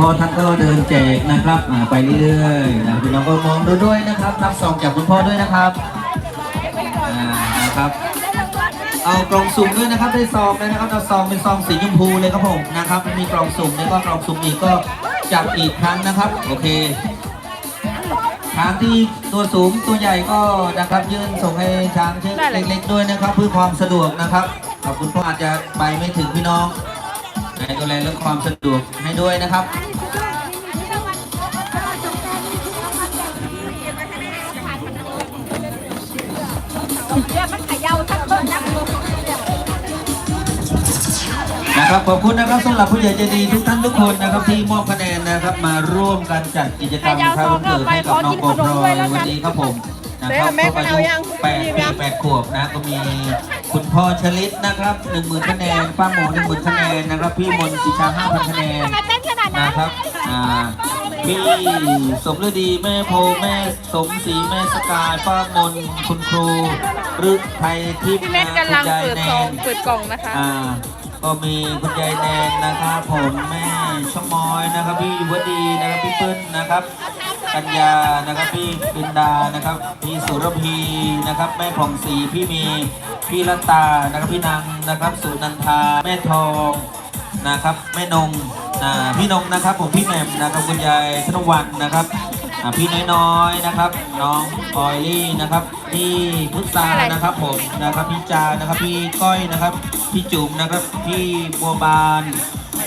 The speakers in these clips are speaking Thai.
พ่อท่านก็เดินแจกนะครับไปเรื่อยๆนะพี่น้องก็มองดูด้วยนะครับรับซองจากคุณพ่อด้วยนะครับนะครับ เอากล่องสุ่มด้วยนะครับได้ซองเลยนะครับเอาซองเป็นซองสีชมพูเลยครับผมนะครับมีกล่องสุ่มแล้วก็กล่องสุ่มอีกก็จับอีกครั้งนะครับ โอเคช้างที่ตัวสูงตัวใหญ่ก็นะครับยื่นส่งให้ช้างเชือกเล็กๆด้วยนะครับ เพื่อความสะดวกนะครับขอบคุณพ่ออาจจะไปไม่ถึงพี่น้องให้ดูแลเรื่องความสะดวกให้ด้วยนะครับ นะครับขอบคุณนะครับสำหรับผู้ใหญ่ใจดีทุกท่านทุกคนนะครับที่มอบคะแนนนะครับมาร่วมกันจัดกิจกรรมครั้วันเกิดให้กับน้องโกบรอยวันนี้ครับผมนะครับครบอายุแปดปีแปดขวบนะก็มีคุณพ่อชลิตนะครับหนึ่งหมื่นคะแนนป้าหมูหนึ่งหมื่นคะแนนนะครับพี่มนต์สิชาห้าพันคะแนนเต้นขนาดนั้นนะครับอ่า พี่สมฤดีแม่โพแม่สมศรีแม่สกายป้ามนคุณครูรึกไทยทิพย์พี่เม็ดนะกำลังคุณยายเปิดแนซองนเปิดกล่องนะคะ อ่า ก็มีคุณยายแนนนะครับผมแม่ชะมอยนะครับ พี่วดีนะครับพี่เปิ้ลนะครับกัญญานะครับพี่บินดานะครับ พี่สุรพีนะครับ แม่ผ่องศรีพี่เมีพี่รัตตานะครับพี่นางนะครับสุนันทาแม่ทองนะครับ แม่นงอ่า พี่นงนะครับผมพี่แหม่มนะครับคุณยายธนวันนะครับอ่าพี่น้อยๆนะครับ น้องออยลี่นะครับพี่พุทธานะครับผมนะครับพี่จานะครับพี่ก้อยนะครับ พี่จุ๋มนะครับพี่บัวบาน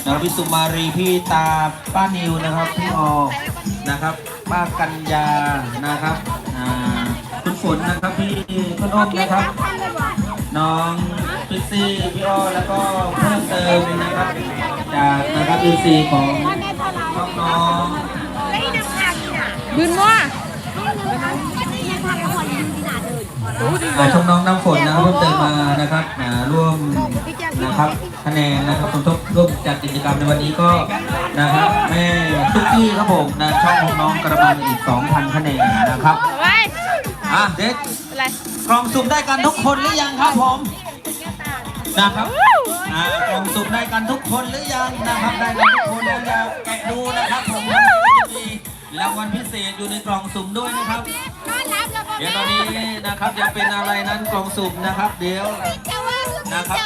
นะครับพี่สุมารีพี่ตาป้านิวนะครับพี่ออนะครับป้ากัญญานะครับอ่าคุณฝนนะครับพี่ขนมนะครับ น้องพิซซี่พี่อ้อแล้วก็เพิ่มเติม นะครับจากนะครับอินซีของน้องยืนมั่วๆอ่าชมน้องน้ำฝนนะครับเพิ่มเติมมานะครับร่วมนะครับคะแนนนะครับสมทบร่วมจัดกิจกรรมในวันนี้ก็นะครับแม่ตุ๊กกี้ครับผมนะช่องของน้องกระบันอีก 2,000 คะแนนนะครับเอาไว้อะเด็กอะไรกล่องสุ่มได้กันทุกคนหรือยังครับผมนะครับ อ่ากล่องสุ่มได้กันทุกคนหรือยังนะครับได้กันทุกคนแล้วอย่าแกะดูนะครับผมมีรางวัลพิเศษอยู่ในกล่องสุ่มด้วยนะครับเดี๋ยวตอนนี้นะครับยังเป็นอะไรนั้นกล่องสุ่มนะครับ เดี๋ยวนะครับ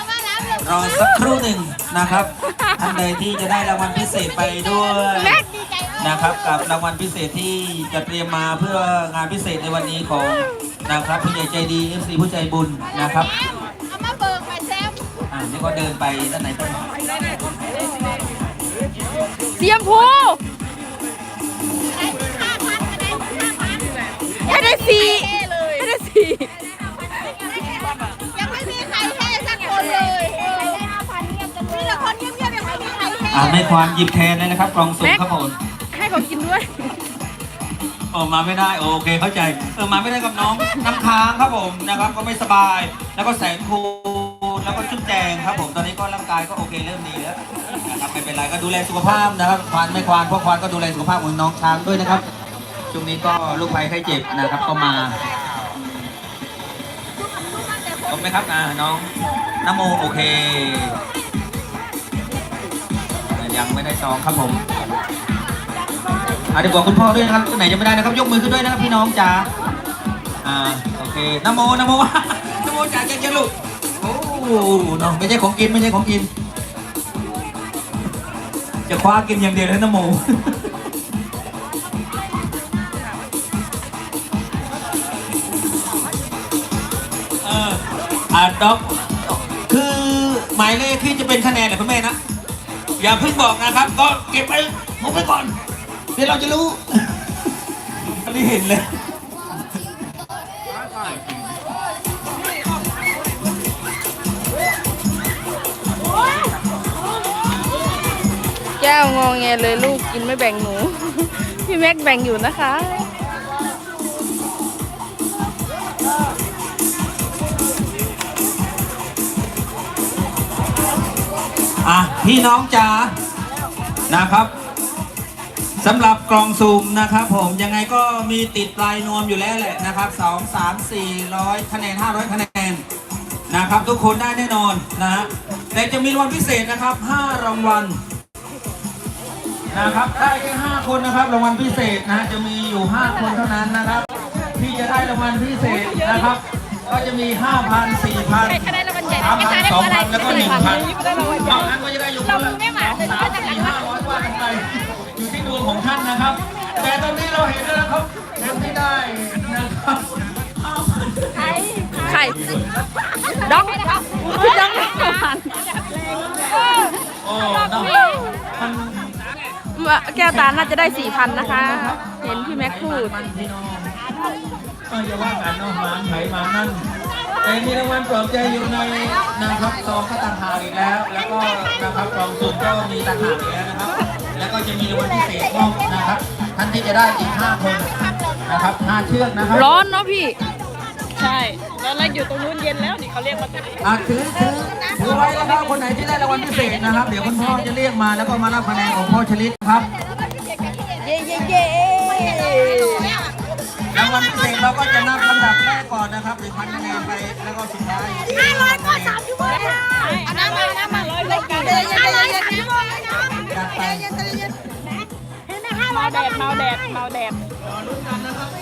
รอสักครู่หนึ่งนะครับท่านใดที่จะได้รางวัลพิเศษไปด้วยนะครับ กับรางวัลพิเศษที่จะเตรียมมาเพื่องานพิเศษในวันนี้ของนะครับผู้ใหญ่ใจดี FC ผู้ใจบุญนะครับ มอ่านี่ก็เดินไปด้านไหนต้นเสียมพูให้ได้สี่ให้ได้สี่ยังไม่มีใครเท่สักคนเลยมีแต่คนเงียบๆยังไม่มีใครเท่อ่าไม่ควานหยิบแทนเลยนะครับกล่องสุ่มครับผมให้เขากินด้วยโอ้มาไม่ได้โอเคเข้าใจเออมาไม่ได้กับน้องน้ำค้างครับผมนะครับ ก็ไม่สบายแล้วก็แสงคู แล้วก็จุ๊บแจงครับผมตอนนี้ก็ร่างกายก็โอเคเริ่มดีแล้วนะครับไม่เป็นไรก็ดูแลสุขภาพนะครับควานไม่ควานพราะควานก็ดูแลสุขภาพของน้องช้างด้วยนะครับช่วงนี้ก็ลูกภัยไข้เจ็บนะครับก็มาครบไหมครับอ่าน้องนโมโอเค ยังไม่ได้ซองครับผมอะเดี๋ยวบอกคุณพ่อด้วยนะครับคนไหนยังไม่ได้นะครับ ยกมือขึ้นด้วยนะครับพี่น้องจ๋าอ่าโอเคนะโมนะโมนะโมจ๋าเก่งๆลูก โอ้น้องไม่ใช่ของกินไม่ใช่ของกิน จะคว้ากินอย่างเดียวเลยนะโมเอออ่าด็อกคือหมายเลขที่จะเป็นคะแนนเหรอคุณแม่นะ อย่าเพิ่งบอกนะครับ ก็เก็บไปผมไปก่อน เดี๋ยวเราจะรู้อันนี้เห็นเลย ก้วงองแงเลยลูกกินไม่แบ่งหนู พี่แม็กแบ่งอยู่นะคะ อะ พี่น้องจ๋านะครับสำหรับกล่องสุ่มนะครับผมยังไงก็มีติดปลายนวมอยู่แล้วแหละนะครับสองสามสี่ร้อยคะแนนห้าร้อยคะแนนนะครับ ทุกคนได้แน่นอนนะฮะแต่จะมีรางวัลพิเศษนะครับห้ารางวัล นะครับได้แค่ห้าคนนะครับรางวัลพิเศษนะจะมีอยู่ห้าคนเท่านั้นนะครับ ที่จะได้รางวัลพิเศษนะครับ ก็จะมีห้าพันสี่พันสามพันสองพันแล้วก็หนึ่งพันบางนั้นก็จะได้อยู่คนละสองสามสี่ห้าร้อยว่ากันไปอยู่ที่ดวงของท่านนะครับ แต่ตอนนี้เราเห็นแล้วนะครับคนที่ได้นะครับห้าพันไข่ด็อกพี่ด็อกผ่านโอ้เนาะมัน แก้วตาน่าจะได้สี่พันนะคะ เห็นพี่แม็กพูดมันพี่น้องเอออย่าว่ากันเนาะหมานไถหมานั่นแต่มีรางวัลปลอบใจอยู่ในนะครับซองก็ต่างหากอีกแล้ว แล้วก็นะครับกล่องสุ่มก็มีต่างหากอีกแล้วนะครับ แล้วก็จะมีรางวัลพิเศษมอบนะครับท่านที่จะได้อีก5คนนะครับ5เชือกนะครับร้อนเนาะพี่ ใช่ แล้วเราอยู่ตรงนู้นเย็นแล้วนี่เขาเรียกว่าตัวนี้อะถือถือ ถือไว้นะครับคนไหนที่ได้รางวัลพิเศษนะครับ เดี๋ยวคุณพ่อจะเรียกมาแล้วก็มารับคะแนนของพ่อชลิตครับ เย่เย่เย่รางวัลพิเศษเราก็จะนับลำดับแรกก่อนนะครับหนึ่งพันคะแนนไปแล้วก็สุดท้ายห้าร้อยก็สามสิบวันอันนั้นมาอันนั้นมาร้อยเลยกันเลยห้าร้อยสามสิบวันเลยนะจัดไปเมาแดดเมาแดดเมาแดด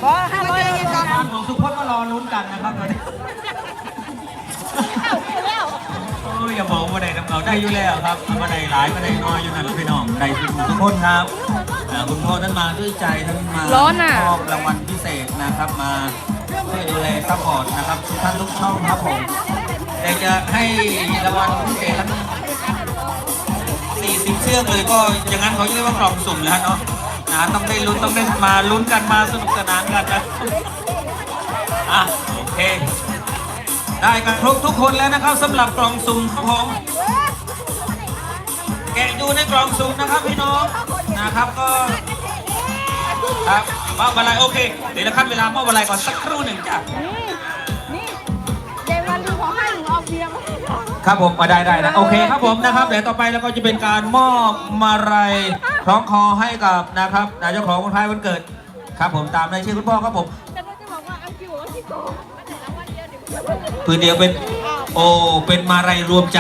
บอห้าร้อยเลยกันของสุพจน์มารอลุ้นกันนะครับตอนนี้โอ้ ยอย่าบอกว่าได้น้ำเขาได้อยู่แล้วครับมาได้หลายมาได้น้อยอยู่นั่นพี่น้องได้ทุกทุกคนครับอ่าคุณพ่อท่านมาด้วยใจท่านมาร้อนอะ มอบรางวัลพิเศษนะครับมาช่วยดูแลซัพพอร์ตนะครับทุกท่านทุกช่องครับผมแต่จะให้รางวัลพิเศษทั้ง40เชือกเลยก็อย่างนั้นเขาเรียกว่ากล่องสุ่มแล้วเนาะนะต้องได้ลุ้นต้องได้มาลุ้นกันมาสนุกสนานกันนะอะโอเค ได้กันครบทุกคนแล้วนะครับสำหรับกล่องสุ่มครับผมแกะดูในกล่องสุ่มนะครับพี่น้องนะครับก็ครับมอบอะไรโอเค เดี๋ยวเราขั้นเวลามอบอะไรก่อนสักครู่หนึ่งจ้ะเย็นวันดูของให้หนูเอาเบียร์มาให้หนูครับผมมาได้ได้นะโอเคครับผมนะครับเดี๋ยวต่อไปเราก็จะเป็นการมอบมาลัยคล้องคอให้กับนะครับนายเจ้าของวันคล้ายวันเกิดครับผมตามในชื่อคุณพ่อครับผม พื้นเดียวเป็นโอเป็นมาลัยรวมใจ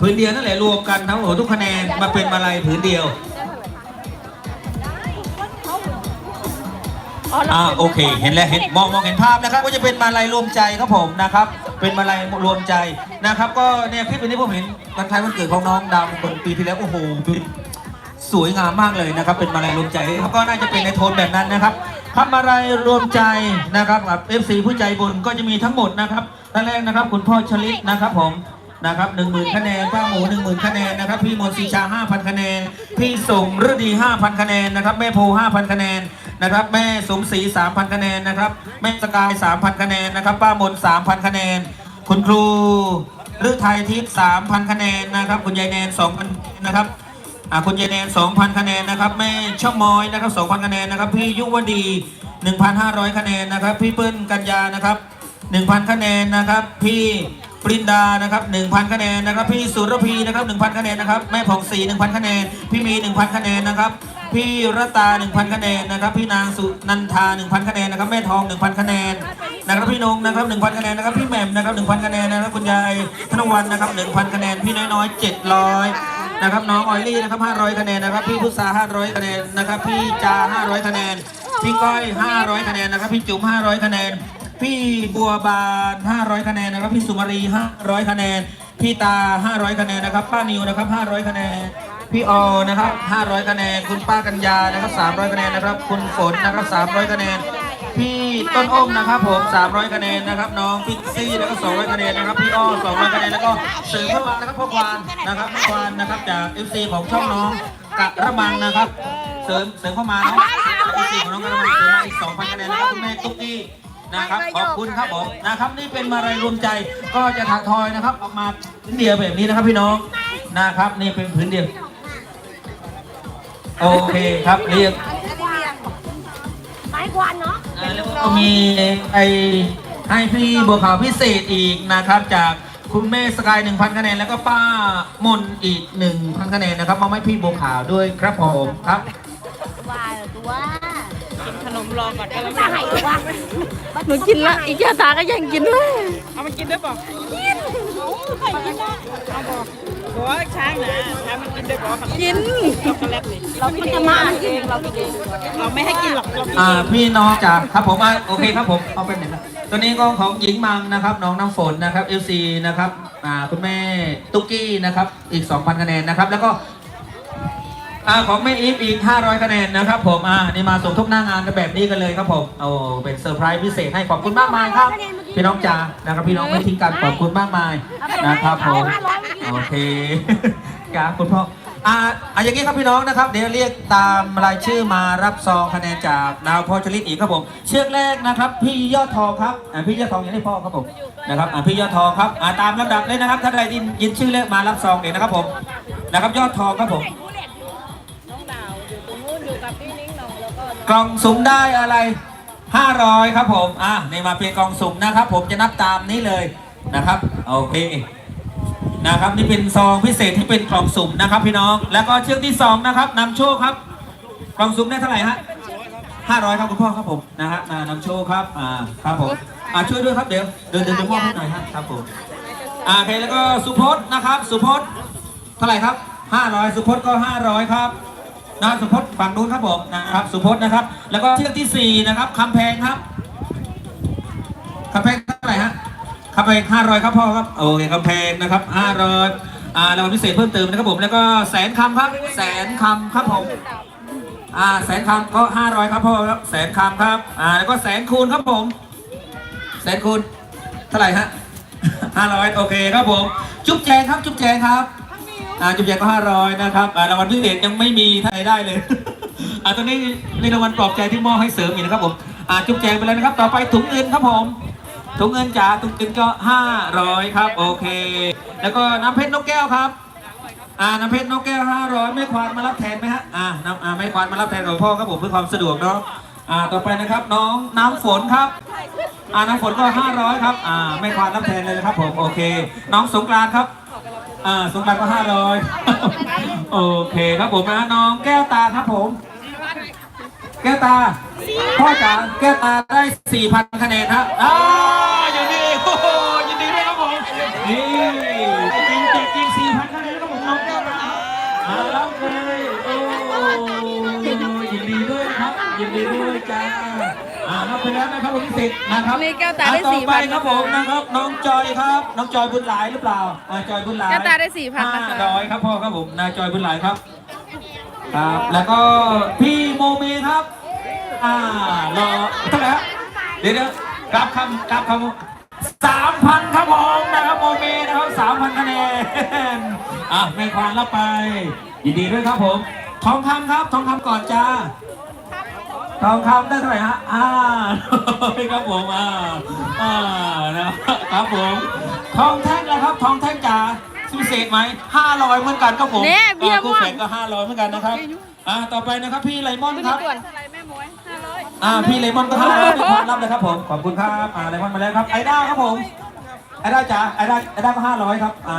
พื้นเดียวนั่นแหละรวมกันทั้งหมดทุกคะแนนมาเป็นมาลัยผืนเดียวอ่าโอเค เห็นแล้วเห็นมองมองเห็นภาพนะครับ ก็จะเป็นมาลัยรวมใจครับผมนะครับ เป็นมาลัยรวมใจนะครับ ก็เนี่ยคลิปนี้ผมเห็นวันคล้ายวันเกิดของน้องดาวคนปีที่แล้วโอ้โหเป็นสวยงามมากเลยนะครับ เป็นมาลัยรวมใจครับก็น่าจะเป็นในโทนแบบนั้นนะครับ ครับมาลัยรวมใจนะครับกับ FC ผู้ใจบุญก็จะมีทั้งหมดนะครับท่านแรกนะครับ คุณพ่อชลิตนะครับผมนะครับหนึ่งหมื่นคะแนนป้าหมูหนึ่งหมื่นคะแนนนะครับ พี่มนต์ศรีชาห้าพันคะแนน พี่สมฤดีห้าพันคะแนนนะครับ แม่โพห้าพันคะแนนนะครับ แม่สมศรีสามพันคะแนนนะครับ แม่สกายสามพันคะแนนนะครับ ป้ามนสามพันคะแนน คุณครูฤทัยทิพย์สามพันคะแนนนะครับ คุณยายแนนสองพันนะครับ อ่าคุณยายแนน2,000 คะแนนนะครับแม่ช่อมอยนะครับ2,000 คะแนนนะครับ พี่ยุวดี 1,500 คะแนนนะครับ พี่เปิ้ลกัญญานะครับ 1,000 คะแนนนะครับ พี่ปรินดานะครับ 1,000 คะแนนนะครับ พี่สุรพีนะครับ 1,000 คะแนนนะครับแม่ผ่องศรี1,000 คะแนน พี่มี 1,000 คะแนนนะครับ พี่รัตตา1,000 คะแนนนะครับ พี่นางสุนันทา 1,000 คะแนนนะครับแม่ทอง 1,000 คะแนนนะครับพี่นงนะครับ 1,000 คะแนนนะครับพี่แหม่มนะครับ 1,000 คะแนนนะครับคุณยายธนวันนะครับ 1,000 คะแนนพี่น้อยๆ700 นะครับน้องออยลี่นะครับ500 คะแนนนะครับพี่พุทธา500 คะแนนนะครับพี่จา500 คะแนน พี่ก้อย 500 คะแนนนะครับพี่จุ๋ม500 คะแนน พี่บัวบาน 500 คะแนนนะครับพี่สุมารี 500 คะแนน พี่ตา 500 คะแนนนะครับป้านิวนะครับ 500 คะแนนพี่ออนะครับ 500 คะแนน คุณป้ากัญญา นะครับ 300 คะแนน นะครับ คุณฝน นะครับ 300 คะแนน ต้นอ้มนะครับผม 300 คะแนนนะครับน้องพิกซี่แล้วก็200 คะแนนนะครับพี่อ้อ200 คะแนนแล้วก็เสริมเข้ามานะครับพ่อควานนะครับพ่อควานนะครับจาก FC ของช่องน้องกะระมังนะครับ เสริมเสริมเข้ามาเนาะ FC ของน้องกะระมังเสริมมาอีก2,000คะแนนนะครับคุณแม่ตุ๊กกี้นะครับขอบคุณครับผมนะครับนี่เป็นมาลัยรวมใจก็จะถักทอยนะครับออกมาพื้นเดียวแบบนี้นะครับพี่น้องนะครับ นี่เป็นพื้นเดียวโอเคครับเรียกไม้กวาดเนาะ แล้วก็มีไอให้พี่บัวขาวพิเศษอีกนะครับ จากคุณแม่สกาย1,000คะแนนแล้วก็ป้ามนอีก 1,000คะแนนนะครับมาให้พี่บัวขาวด้วยครับผมครับว่าตัวกินขนมรอก่อนก็แล้วจะหายตัวหนูกินละอีกแก้วตาก็ยังกินด้วย เอามากินด้วยเปล่ากินโอ้ใครกินได้เอาบอกหัวช้างนะช้างมันกินด้วยหัวมันกินช็อกโกแลตนี่เราไม่จะมาเองเรากินเราไม่ให้กินหรอกเรากินอ่าพี่น้องจากครับผมอะโอเคครับผมเอาเป็นหนึ่งนะตัวนี้ก็ของหญิงมังนะครับน้องน้ำฝนนะครับ FC นะครับอ่าคุณแม่ตุ๊กกี้นะครับอีก 2,000คะแนนนะครับแล้วก็ อ่าของแม่อีฟอีก 500 คะแนนนะครับผม อ่า นี่มาสมทบหน้างานกันแบบนี้กันเลยครับผม โอ้ เป็นเซอร์ไพรส์พิเศษให้ขอบคุณมากมายครับ พี่น้องจ๋า นะครับพี่น้องไม่ทิ้งกันขอบคุณมากมายนะครับผม โอเค ครับคุณพ่อ อ่าอะอย่างนี้ครับพี่น้องนะครับ เดี๋ยวเรียกตามรายชื่อมารับซองคะแนนจากดาวพอชลิตอีกครับผม เชือกแรกนะครับ พี่ยอดทองครับ อ่าพี่ยอดทองยังได้พ่อครับผม นะครับ อ่าพี่ยอดทองครับ อ่าตามลำดับเลยนะครับ ถ้าใครยินยินชื่อเลขมารับซองเองนะครับผม นะครับยอดทองครับผม กล่องสุ่มได้อะไร 500 ครับผมอะนี่มาเป็นกล่องสุ่มนะครับ ผมจะนับตามนี้เลยนะครับโอเคนะครับนี่เป็นซองพิเศษที่เป็นกล่องสุ่มนะครับ พี่น้องแล้วก็เชือกที่สองนะครับนำโชคครับ กล่องสุ่มได้เท่าไหร่ฮะ500ครับคุณพ่อครับผมนะฮะนำโชคครับอ่าครับผมอ่าช่วยด้วยครับเดี๋ยวเดินเดินไปมอให้หน่อยฮะครับผมอ่าโอเคแล้วก็สุพจน์นะครับ สุพจน์เท่าไหร่ครับ500สุพจน์ก็500ครับ นะสุพจน์ฝั่งนู้นครับผมนะครับสุพจน์นะครับ แล้วก็เชือกที่สี่นะครับคำแพงครับคำแพงเท่าไหร่ฮะคำแพง500ครับพ่อครับโอเคคำแพงนะครับ500อ่ารางวัลพิเศษเพิ่มเติมนะครับผมแล้วก็แสนคำครับ แสนคำครับผมอ่าแสนคำก็500ครับพ่อครับแสนคำครับอ่าแล้วก็แสนคูณครับผม แสนคูณเท่าไหร่ฮะ500โอเคครับผม จุ๊บแจงครับจุ๊บแจงครับ อ่าจุ๊บแจงก็500นะครับอ่ารางวัลพิเศษยังไม่มีใครได้เลยอ่าตอนนี้มีรางวัลปลอบใจที่มอบให้เสริมอีกนะครับผมอ่าจุ๊บแจงไปเลยนะครับ ต่อไปถุงเงินครับผมถุงเงินจ๋าถุงเงินก็500ครับ โอเค แล้วก็น้ำเพชรนกแก้วครับอ่าน้ำเพชรนกแก้ว500ไม่ควานมารับแทนไหมฮะอ่าน้ำอ่าไม่ควานมารับแทนของพ่อครับผมเพื่อความสะดวกเนาะอ่าต่อไปนะครับน้องน้ำฝนครับอ่าน้ำฝนก็500ครับอ่าไม่ควานรับแทนเลยนะครับผมโอเค น้องสงกรานต์ครับ อ่าสงกรานต์ก็500โอเคครับผมนะน้องแก้วตาครับผม แก้วตา พ่อจ๋าแก้วตาได้4,000คะแนนครับอ่าอ แล้วนะครับผมสิทธิ์นะครับนี่แก้วตาได้อะต่อไป4,000ครับผมนะครับน้องจอยครับ น้องจอยบุญหลายหรือเปล่าอ่าจอยบุญหลายแก้วตาได้4,000นะคะ ห้าร้อยครับพ่อครับผมนายจอยบุญหลายครับ ครับ แล้วก็พี่โมเมครับ อ่ารอเท่าไหร่ฮะเดี๋ยวเดี๋ยวกลับคำกลับคำสามพันครับผมนะครับโมเมนะครับสามพันคะแนน อะไม่ควานรับไป ยินดีด้วยครับผม ทองคำครับ ทองคำก่อนจ้า ทองคำได้เท่าไหร่ฮะ อ่าครับผม อ่า อ่า นะครับผม ทองแท่งนะครับ ทองแท่งจ๋าพิเศษไหมห้าร้อยเหมือนกันครับผมแน่เบี้ยม่วงคู่แข่งก็ห้าร้อยเหมือนกันนะครับ อ่า ต่อไปนะครับ พี่ไลมอนครับด่วนอ่า พี่ไลมอนก็ห้าร้อยขอรับเลยครับผม ขอบคุณครับ อ่าไลมอนมาแล้วครับ ไอด้าครับผม ไอด้าจ๋า ไอด้า ไอด้าก็ห้าร้อยครับ อ่า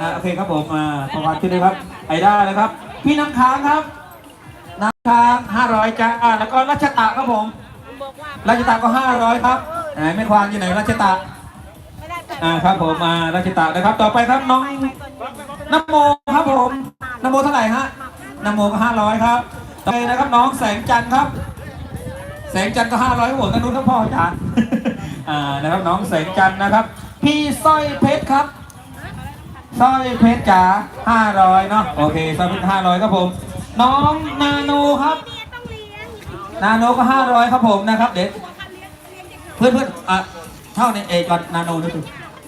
อ่า โอเคครับผม อ่าประวัติขึ้นเลยครับ ไอด้านะครับ พี่น้ำค้างครับ น้ำค้างห้าร้อยจ้าแล้วก็รัชตะครับผมราชตาก็ 500 ครับไหนไม่ควานอยู่ไหนราชตาอ่าครับผมอ่าราชตานะครับ ต่อไปครับน้องนโมครับผมนโมเท่าไหร่ฮะนโมก็ 500 ครับต่อไปนะครับน้องแสงจันทร์ครับ แสงจันทร์ก็ 500ครับผมทางนู้นครับพ่ออาจารย์อ่านะครับน้องแสงจันทร์นะครับ พี่สร้อยเพชรครับสร้อยเพชรจ๋า500เนาะโอเคสร้อยเพชร500ครับผม น้องนาโนครับ นาโนก็ห้าร้อยครับผมนะครับ เด็กเพื่อนเพื่อนๆอะเท่าในเอก่อนนาโนนี่คือ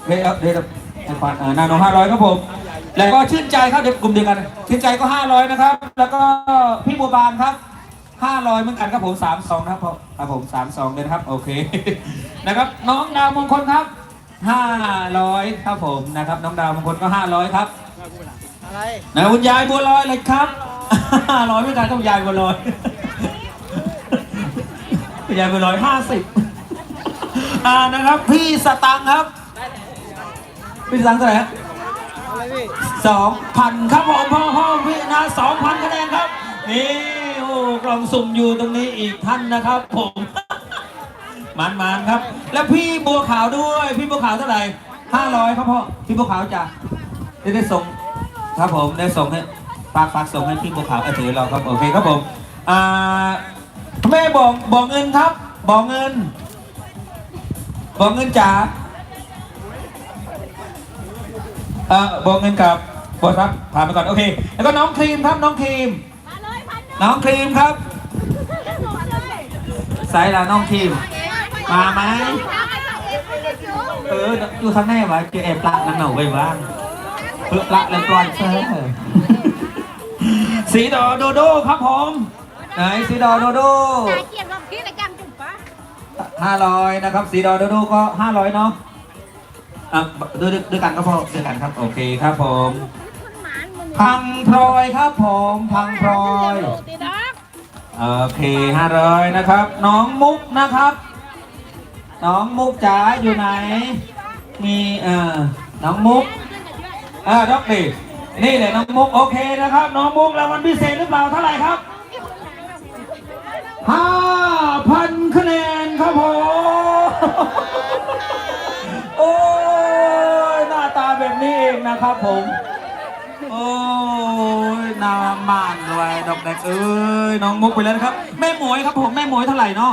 เดี๋ยวเดี๋ยวเดี๋ยวไอ้ควานอ่านาโนห้าร้อยครับผม แล้วก็ชื่นใจครับเด็กกลุ่มเดียวกัน ชื่นใจก็ห้าร้อยนะครับ แล้วก็พี่บัวบานครับห้าร้อยเหมือนกันครับผมสามสองนะครับผมครับผมสามสองเลยนะครับ โอเคนะครับ น้องดาวมงคลครับห้าร้อยครับผมนะครับ น้องดาวมงคลก็ห้าร้อยครับอะไรนะคุณยายบัวลอยเลยครับห้า ร้อยไม่กันต้องยายบัวลอยยายบัวลอยห้าสิบอ่านะครับ พี่สตังค์ครับ พี่สตังค์เท่าไหร่ฮะสองพันครับผมพ่อพ่อพี่นะสองพันคะแนนครับนี่โอ้กล่องสุ่มอยู่ตรงนี้อีกท่านนะครับ ผมมันมันครับ แล้วพี่บัวขาวด้วย พี่บัวขาวเท่าไหร่ห้าร้อยครับพ่อพี่บัวขาวจ้ะได้ได้ส่งครับผมได้ส่งให้ ฝากฝากส่งให้พี่บัวขาวเออถือเราครับโอเคครับผมอ่าแม่บอกบอกเงินครับ บอกเงิน บอกเงินจ๋าเอ่อบอกเงินกับบอสครับผ่านไปก่อนโอเค แล้วก็น้องครีมครับน้องครีม มาเลยพันหนึ่งน้องครีมครับมาเลยสายละน้องครีม มาไหม เอออยู่ข้างในวะเจอแอบปลักนั่นเหนาไปบ้างเออปลักแล้วปล่อยเธอ สีดอโดโดครับผมไหนสีดอโดโดเกียรติว่าพี่ในกรรมจุ๊บปะห้าร้อยนะครับ สีดอโดโดก็ห้าร้อยเนาะอะด้วยด้วยกันก็พอด้วยกันครับโอเคครับผมคุณหมานมึงพังพลอยครับผม พังพลอยตีดักโอเคห้าร้อยนะครับ น้องมุกนะครับ น้องมุกจ๋าอยู่ไหนมีเอ่อน้องมุกอ่าด็อกดิ นี่แหละน้องมุกโอเคนะครับน้องมุกรางวัลพิเศษหรือเปล่าเท่าไหร่ครับห้าพันคะแนนครับผมโอ้ยหน้าตาแบบนี้เองนะครับผม โอ้ยน้ามานเลยดอกแดกเอ้ยน้องมุกไปแล้วนะครับ แม่หมวยครับผมแม่หมวยเท่าไหร่เนาะ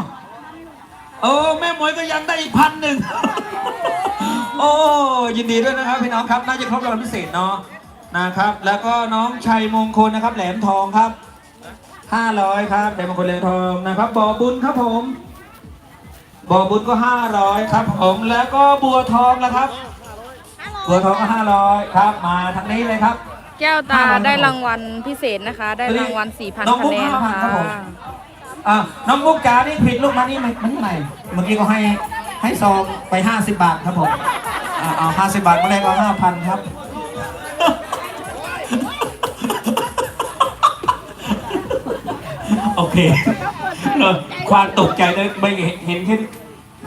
เออแม่หมวยก็ยังได้อีกพันหนึ่งโอ้ยินดีด้วยนะครับพี่น้องครับน่าจะครบรางวัลพิเศษเนาะ นะครับ แล้วก็น้องชัยมงคลนะครับ แหลมทองครับ 500 ครับแหลมมงคลแหลมทองนะครับบ่อบุญครับผมบ่อบุญก็ 500 ครับผมแล้วก็บัวทองนะครับ บัวทองก็ 500 ครับ มาทางนี้เลยครับ แก้วตาห้าร้อยได้รางวัลพิเศษนะคะ ได้รางวัล4,000น้องมุคะกแนน5,000ค่ะครับผมอะน้องมุกจ๋านี่ผิดลูกมานี่มันมันไหนเมื่อกี้ก็ให้ให้ซองไป 50 บาทครับผมอะเอา50 บาทมาแรกเอา5,000 ครับ โอเคเออความตกใจเลยไม่เห็นแค่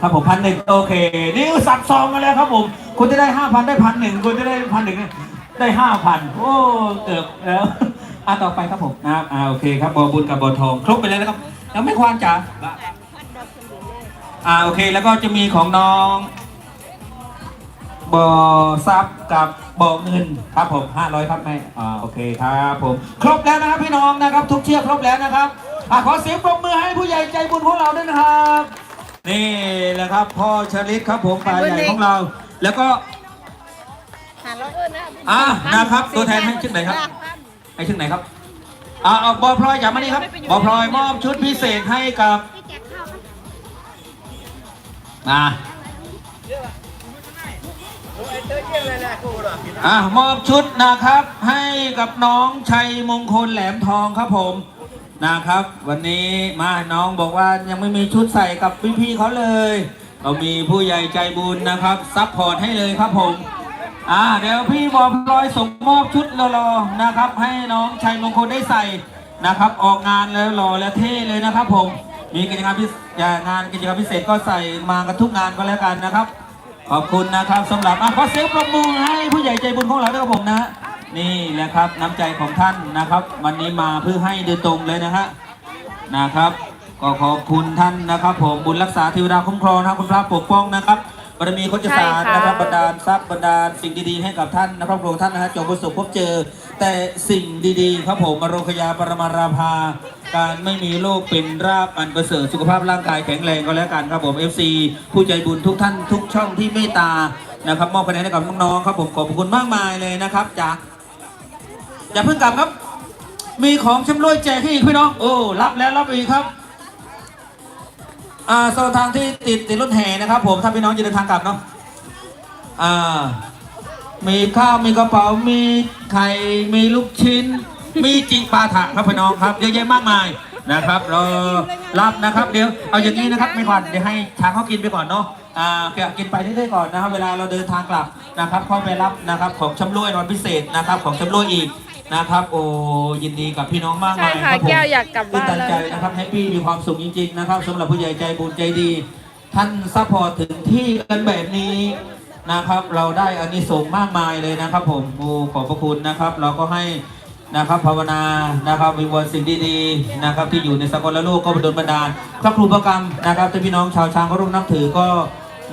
ครับผมพันหนึ่งโอเค นี่สับซองมาแล้วครับผมคุณจะได้ห้าพันได้พันหนึ่งคุณจะได้พันหนึ่งได้ห้าพันโอ้เกือบแล้วอะต่อไปครับผมนะครับอ่าโอเคครับบอบุญกับบอทองครบไปแล้วนะครับแล้วไม่ควานจ๋าอ่าโอเคแล้วก็จะมีของน้องบอซับกับบอเงินครับผม500ครับแม่อ่าโอเคครับผม ครบแล้วนะครับพี่น้องนะครับ ทุกเชือกครบแล้วนะครับ อะขอเสียงปรบมือให้ผู้ใหญ่ใจบุญของเราด้วยนะครับ นี่แหละครับพ่อชลิตครับผมป่าใหญ่ของเรา แล้วก็หาร้อยเอิญนะอะนะครับ ตัวแทนให้ชื่อไหนครับ ให้ชื่อไหนครับอ่าเอาบอพลอยอย่ามานี่ครับบอพลอยมอบชุดพิเศษให้กับพี่แจกข้าวมันอ่าอ่ามอบชุดนะครับ ให้กับน้องชัยมงคลแหลมทองครับผม นะครับ วันนี้มาน้องบอกว่ายังไม่มีชุดใส่กับพี่ๆเขาเลยเรามีผู้ใหญ่ใจบุญนะครับซัพพอร์ตให้เลยครับผมอ่าเดี๋ยวพี่บอพลอยส่งมอบชุดรอๆนะครับ ให้น้องชัยมงคลได้ใส่นะครับ ออกงานแล้วหล่อและเท่เลยนะครับผมมีกิจกรรมพิเศษงานกิจกรรมพิเศษก็ใส่มากันทุกงานก็แล้วกันนะครับ ขอบคุณนะครับสำหรับอะขอเสียงปรบมือให้ผู้ใหญ่ใจบุญของเราด้วยครับผมนะฮะ นี่แหละครับน้ำใจของท่านนะครับ วันนี้มาเพื่อให้โดยตรงเลยนะฮะนะครับ ก็ขอบคุณท่านนะครับ ผมบุญรักษาเทวดาคุ้มครองนะครับคุณพระปกป้องนะครับบารมีโคจรสารนะครับบรรดาลทรัพย์บรรดาลสิ่งดีๆให้กับท่านนะครอบครัวท่านนะฮะจงประสบพบเจอ แต่สิ่งดีๆครับผมมโรคยาปรมาราภา การไม่มีโรคเป็นราบอันประเสริฐสุขภาพร่างกายแข็งแรงก็แล้วกันครับผม FC ผู้ใจบุญทุกท่านทุกช่องที่เมตตานะครับมอบคะแนนให้กับน้องๆครับผมขอบคุณมากมายเลยนะครับจาก อย่าเพิ่งกลับครับ มีของชำร่วยแจกให้อีกพี่น้อง โอ้รับแล้วรับอีกครับ อ่าโซนทางที่ติดติดรถแห่นะครับ ผมถ้าพี่น้องจะเดินทางกลับเนาะ อ่า มีข้าวมีกระเป๋ามีไข่มีลูกชิ้น มีจิปาถะครับพี่น้องครับเยอะแยะมากมายนะครับเรอรับนะครับเดี๋ยวเอาอย่างนี้นะครับไม่ก่อนเดี๋ยวให้ช้างเขากินไปก่อนเนาะอ่าแกะกินไปเรื่อยๆก่อนนะครับ เวลาเราเดินทางกลับนะครับเข้าไปรับนะครับของชำร่วยรางวัลพิเศษนะครับของชำร่วยอีก นะครับ โอ้ยินดีกับพี่น้องมากใช่มายคค่ะรับผมแก้วอยากกลับตื่นบ้านตันแล้วใจนะครับแฮปปี้มีความสุขจริงๆนะครับสำหรับผู้ใหญ่ใจบุญใจดี ท่านซัพพอร์ตถึงที่กันแบบนี้นะครับ เราได้อานิสงส์มากมายเลยนะครับ ผมโอ้ขอบพระคุณนะครับ เราก็ให้นะครับภาวนานะครับวิงวอนสิ่งดีๆนะครับ ที่อยู่ในสกลโลกก็บดลบันดาลพระครูประกรรมนะครับที่พี่น้องชาวช้างก็ร่วมนับถือก็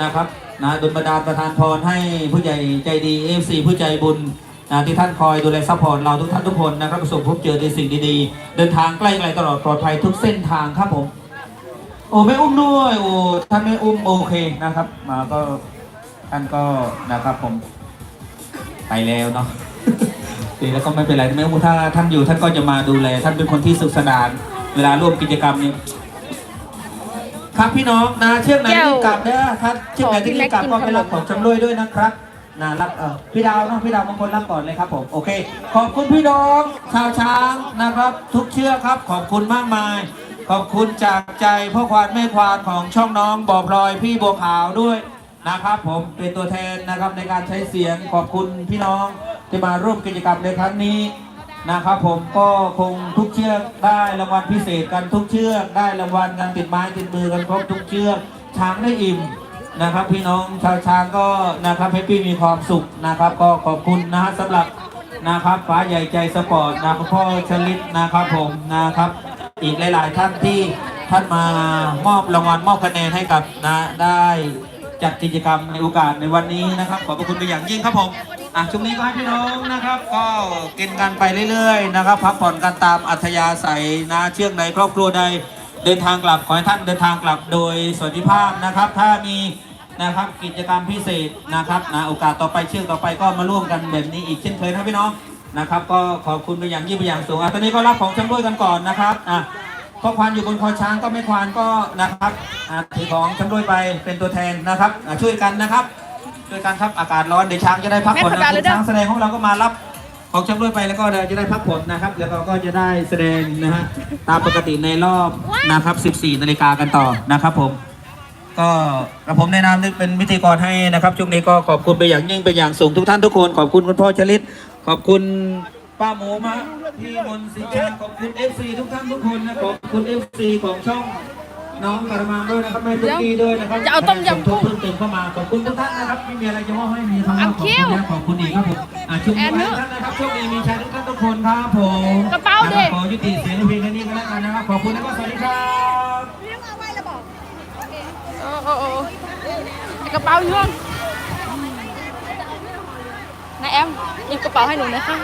นะครับนะดลบันดาลประทานพรให้ผู้ใหญ่ใจดีเอฟซีผู้ใจบุญ นะที่ท่านคอยดูแลซัพพอร์ตเราทุกท่านทุกคนนะครับประสบพบเจอในสิ่งดีๆ เดินทางใกล้ไกลตลอดปลอดภัยทุกเส้นทางครับผม โอ้ไม่อุ้มด้วยโอ้ท่านไม่อุ้มโอเคนะครับ มาก็ท่านก็นะครับผม ไปแล้วเนาะดีแล้วก็ไม่เป็นไรไม่อุ้มถ้าท่านอยู่ท่านก็จะมาดูแล ท่านเป็นคนที่สุขสนาน เวลาร่วมกิจกรรมนี้ครับพี่น้องนะเชือกไหนแก้วรีบกลับเด้อถ้าเชือกไหนที่กลับก็ไปรับของชำรวยด้วยนะครับ นะรับเออพี่ดาวเนาะพี่ดาวบางคนรับก่อนเลยครับผมโอเค ขอบคุณพี่น้องชาวช้างนะครับ ทุกเชือกครับ ขอบคุณมากมาย ขอบคุณจากใจพ่อควานแม่ควานของช่องน้องบอพลอยพี่บัวขาวด้วยนะครับ ผมเป็นตัวแทนนะครับในการใช้เสียงขอบคุณพี่น้องที่มาร่วมกิจกรรมในครั้งนี้นะครับผมก็คงทุกเชือกได้รางวัลพิเศษกันทุกเชือกได้รางวัลกันติดไม้ติดมือกันครบทุกเชือกช้างได้อิ่ม นะครับพี่น้องชาวช้างก็นะครับให้พี่มีความสุขนะครับ ก็ขอบคุณนะฮะสำหรับนะครับฟ้าใหญ่ใจสปอร์ตนะครับพ่อชลิตนะครับผมนะครับ อีกหลาย ๆ ท่านที่ท่านมามอบรางวัลมอบคะแนนให้กับนะได้จัดกิจกรรมในโอกาสในวันนี้นะครับ ขอบพระคุณเป็นอย่างยิ่งครับผมอะช่วงนี้ก็ให้พี่น้องนะครับ ก็กินกันไปเรื่อย ๆ นะครับ พักผ่อนกันตามอัธยาศัยนะเชื่องใดครอบครัวใด เดินทางกลับขอให้ท่านเดินทางกลับโดยสวัสดิภาพนะครับ ถ้ามีนะครับกิจกรรมพิเศษนะครับนะโอกาสต่อไปเชื่องต่อไปก็มาร่วมกันแบบนี้อีกเช่นเคยนะพี่น้องนะครับ ก็ขอบคุณเป็นอย่างยิ่งเป็นอย่างสูงอะตอนนี้ก็รับของชำร่วยกันก่อนนะครับอะพ่อควานอยู่บนคอช้างก็ไม่ควานก็นะครับอ่าถือของชำร่วยไปเป็นตัวแทนนะครับอ่าช่วยกันนะครับช่วยกันครับอากาศร้อนเดี๋ยวช้างจะได้พักผ่อนแม่ขอดานะวเลยเด้อช้างแสดงของเราก็มารับ ของชำร่วยไปแล้วก็เดี๋ยวจะได้พักผ่อนนะครับ แล้วเราก็จะได้แสดงนะฮะตามปกติในรอบนะครับ 14 นาฬิกากันต่อนะครับผม ก็กระผมแนะนำนึกเป็นพิธีกรให้นะครับช่วงนี้ก็ขอบคุณไปอย่างยิ่งเป็นอย่างสูงทุกท่านทุกคน ขอบคุณคุณพ่อชลิต ขอบคุณป้าหมูมาพี่มนต์สิงห์ขอบคุณ FC ทุกท่านทุกคนนะขอบคุณ FC ของช่อง น้องกระมังด้วยนะครับแม่ตุ๊กกี้ด้วยนะครับจะเอาต้มยำกุ้งเพิ่มเติมเข้ามาขอบคุณทุกท่านนะครับไม่มีอะไรจะมอบให้มีทั้งนั้นขอบคุณนะขอบคุณอีกครับผมอะช่วงนี้ให้ท่านนะครับช่วงนี้มีชายทุกท่านทุกคนครับผมกระเป๋าดิขอยุติเสียงเพลงแค่นี้ก็แล้วกันนะครับขอบคุณแล้วก็สวัสดีครับโอ้โอ้โอ้กระเป๋าอยู่ห้องนายแอมหยิบกระเป๋าให้หนูหนะคะ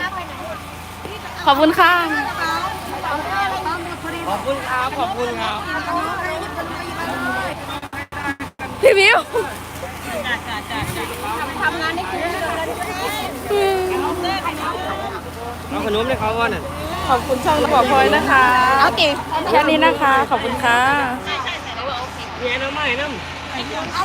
ขอบคุณค่ะขอบคุณครับขอบคุณครับ พี่มิวทำงานได้คุ้มเลยเองขนมได้เขาก่อนน่ะขอบคุณช่องระบอกพลอยนะคะเอาติแค่นี้นะคะ ขอบคุณค่ะเมียน้ำใหม่น้ำ